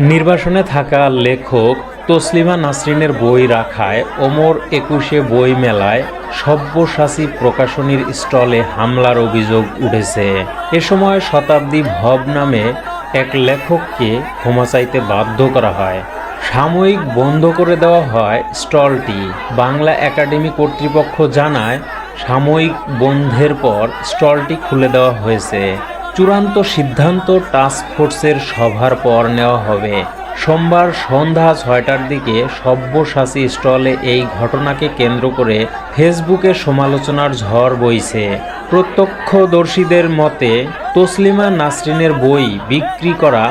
নির্বাসনে থাকা লেখক তসলিমা নাসরিনের বই রাখায় ওমর একুশে বই মেলায় সব্যসাচী প্রকাশনীর স্টলে হামলার অভিযোগ উঠেছে। এ সময় শতাব্দী ভব নামে এক লেখককে ক্ষমা চাইতে বাধ্য করা হয়। সাময়িক বন্ধ করে দেওয়া হয় স্টলটি। বাংলা একাডেমি কর্তৃপক্ষ জানায়, সাময়িক বন্ধের পর স্টলটি খুলে দেওয়া হয়েছে। চূড়ান্ত সিদ্ধান্ত টাস্ক ফোর্সের সভার পর নেওয়া হবে। সোমবার সন্ধ্যা ছয়টার দিকে সব্যসাচী স্টলে এই ঘটনাকে কেন্দ্র করে ফেসবুকে সমালোচনার ঝড় বইছে। প্রত্যক্ষদর্শীদের মতে, তসলিমা নাসরিনের বই বিক্রি করা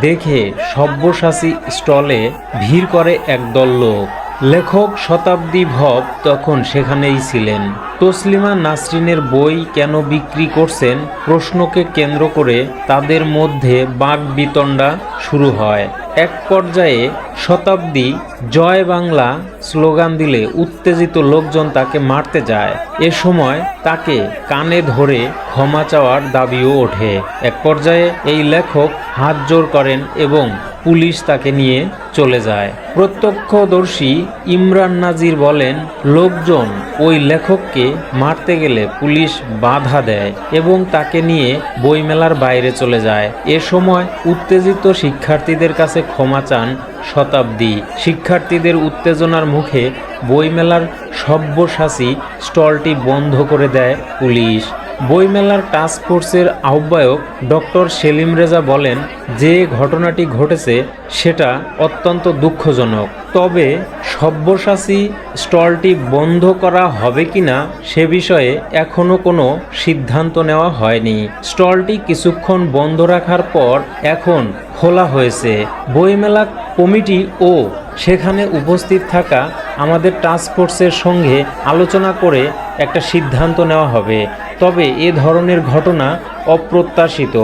দেখে সব্যসাচী স্টলে ভিড় করে একদল লোক। লেখক শতাব্দী ভব তখন সেখানেই ছিলেন। তসলিমা নাসরিনের বই কেন বিক্রি করছেন? প্রশ্নকে কেন্দ্র করে তাদের মধ্যে বাঘ বিতণ্ডা শুরু হয়। এক পর্যায়ে শতাব্দী জয় বাংলা স্লোগান দিলে উত্তেজিত লোকজন তাকে মারতে যায়। এ সময় তাকে কানে ধরে ক্ষমা চাওয়ার দাবিও ওঠে। এক পর্যায়ে এই লেখক হাত জোর করেন এবং পুলিশ তাকে নিয়ে চলে যায়। প্রত্যক্ষদর্শী ইমরান নাজির বলেন, লোকজন ওই লেখককে মারতে গেলে পুলিশ বাধা দেয় এবং তাকে নিয়ে বইমেলার বাইরে চলে যায়। এ সময় উত্তেজিত শিক্ষার্থীদের কাছে ক্ষমা চান শতাব্দী। শিক্ষার্থীদের উত্তেজনার মুখে বইমেলার সব্যসাচী স্টলটি বন্ধ করে দেয় পুলিশ। বইমেলার টাস্ক ফোর্সের আহ্বায়ক ডক্টর সেলিম রেজা বলেন, যে ঘটনাটি ঘটেছে সেটা অত্যন্ত দুঃখজনক। তবে সব্যসাচী স্টলটি বন্ধ করা হবে কিনা সে বিষয়ে এখনও কোনো সিদ্ধান্ত নেওয়া হয়নি। স্টলটি কিছুক্ষণ বন্ধ রাখার পর এখন খোলা হয়েছে। বইমেলা কমিটি ও সেখানে উপস্থিত থাকা আমাদের টাস্ক ফোর্সের সঙ্গে আলোচনা করে একটা সিদ্ধান্ত নেওয়া হবে। তবে এ ধরনের ঘটনা অপ্রত্যাশিত।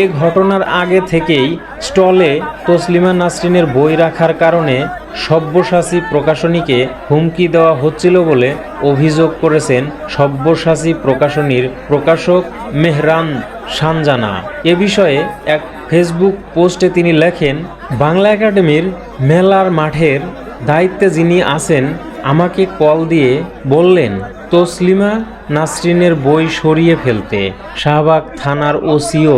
এ ঘটনার আগে থেকেই স্টলে তসলিমা নাসরিনের বই রাখার কারণে সব্যসাচী প্রকাশনীকে হুমকি দেওয়া হচ্ছিল বলে অভিযোগ করেছেন সব্যসাচী প্রকাশনীর প্রকাশক মেহরান সানজানা। এ বিষয়ে এক ফেসবুক পোস্টে তিনি লেখেন, বাংলা একাডেমির মেলার মাঠের দায়িত্বে যিনি আছেন, আমাকে কল দিয়ে বললেন, তসলিমা নাসরিনের বই সরিয়ে ফেলতে। শাহবাগ থানার ওসিও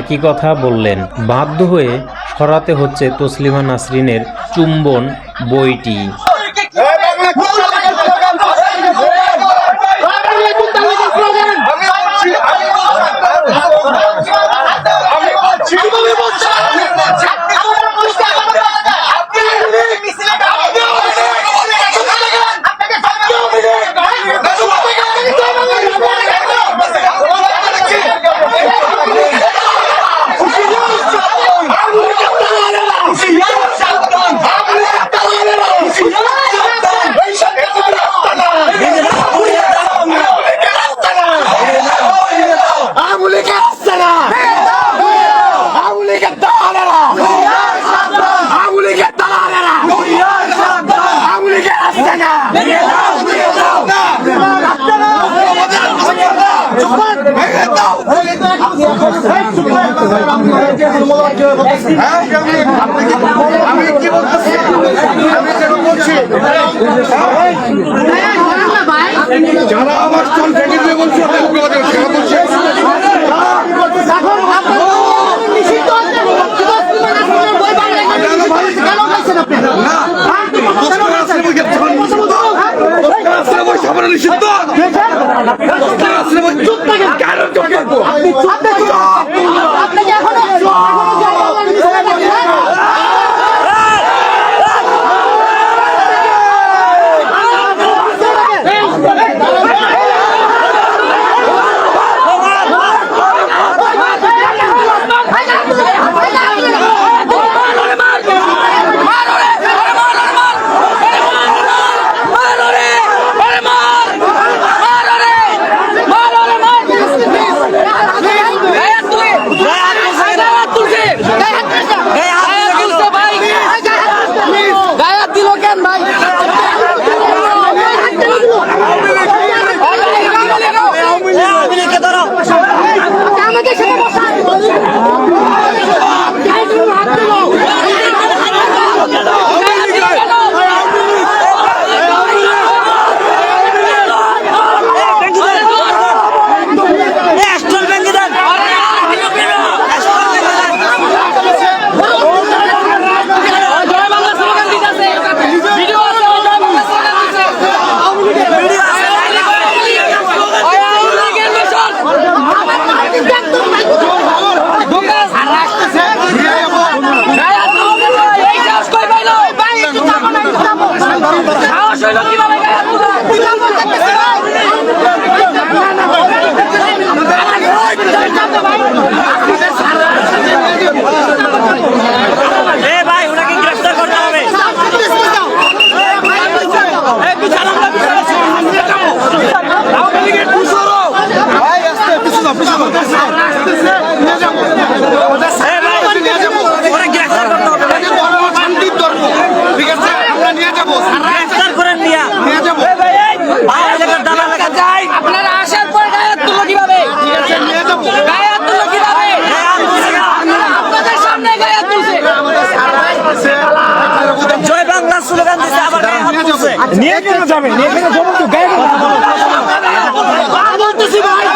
একই কথা বললেন। বাধ্য হয়ে সরাতে হচ্ছে তসলিমা নাসরিনের চুম্বন বইটি। আমি কি বলতেছি আমি যেটা বলছি। যারা আমার স্টল ভেঙে নিয়ে যাব। গ্রেফতার করে নিয়ে নিয়ে। যাব। আপনারা আসার পর গায়ে তুলো কীভাবে? ঠিক আছে নিয়ে যাব। গায়ে তুলো কীভাবে? আপনাদের সামনে গায়ে তুলছে। জয় বাংলা স্লোগান দিতে আবার নিয়ে কেন যাবেন? নিয়ে কেন যাবেন তো গায়ে বলতেছি ভাই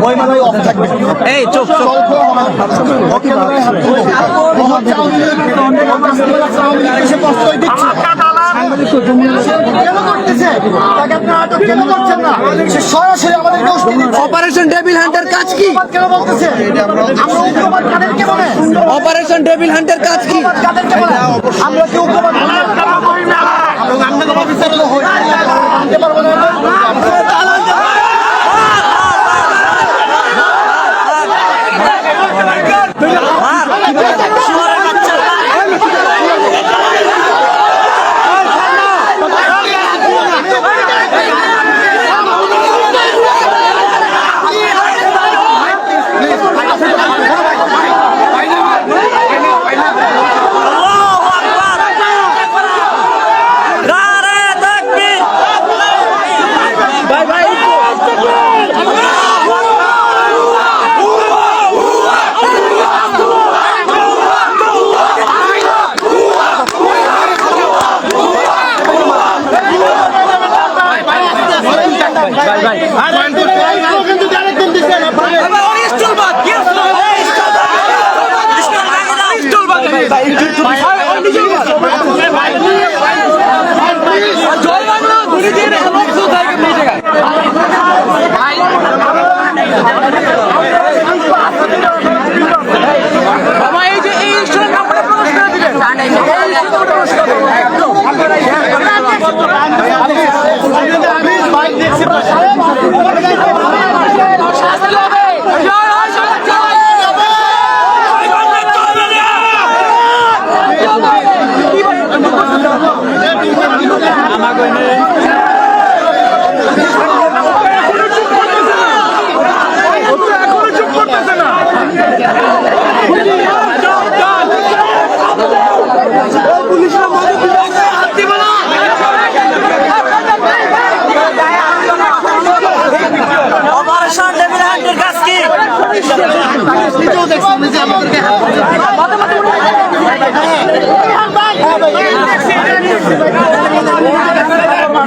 বইমেলায় অফ থাকবে এই চোখ চোখ অপারেশন ডেভিল হান্টার কাজ কি অপারেশন ডেভিল হান্টার কাজ কি আমরা কেউ আমরা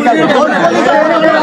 Thank you.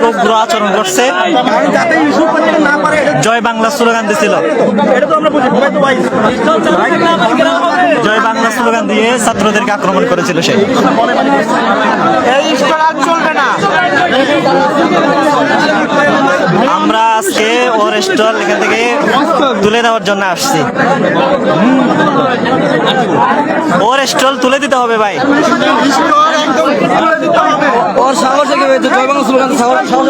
অনেক উগ্র আচরণ করছে। জয় বাংলা স্লোগান দিছিল। জয় বাংলা স্লোগান দিয়ে ছাত্রদেরকে আক্রমণ করেছিল সে এই স্টল আর চলবে না আমরা আজকে ওর স্টল এখান থেকে তুলে দেওয়ার জন্য আসছি। ওর স্টল তুলে দিতে হবে ভাই। ওর সাহস জয় বাংলা স্লোগান সাহস সাহস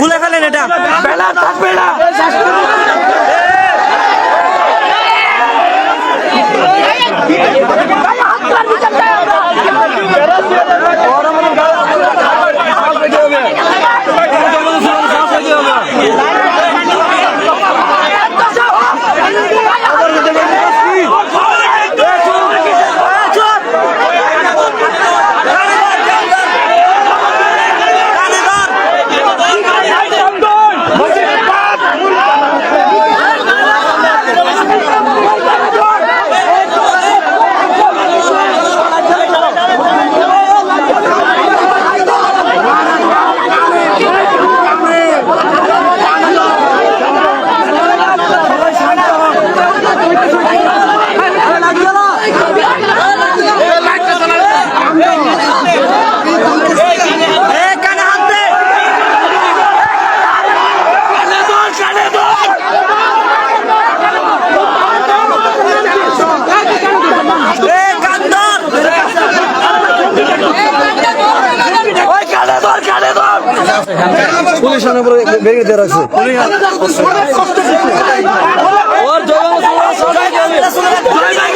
খুলে ফেলেন এটা। এ পুলিশ আনার পরে বেরিয়ে বাংলা স্লোগান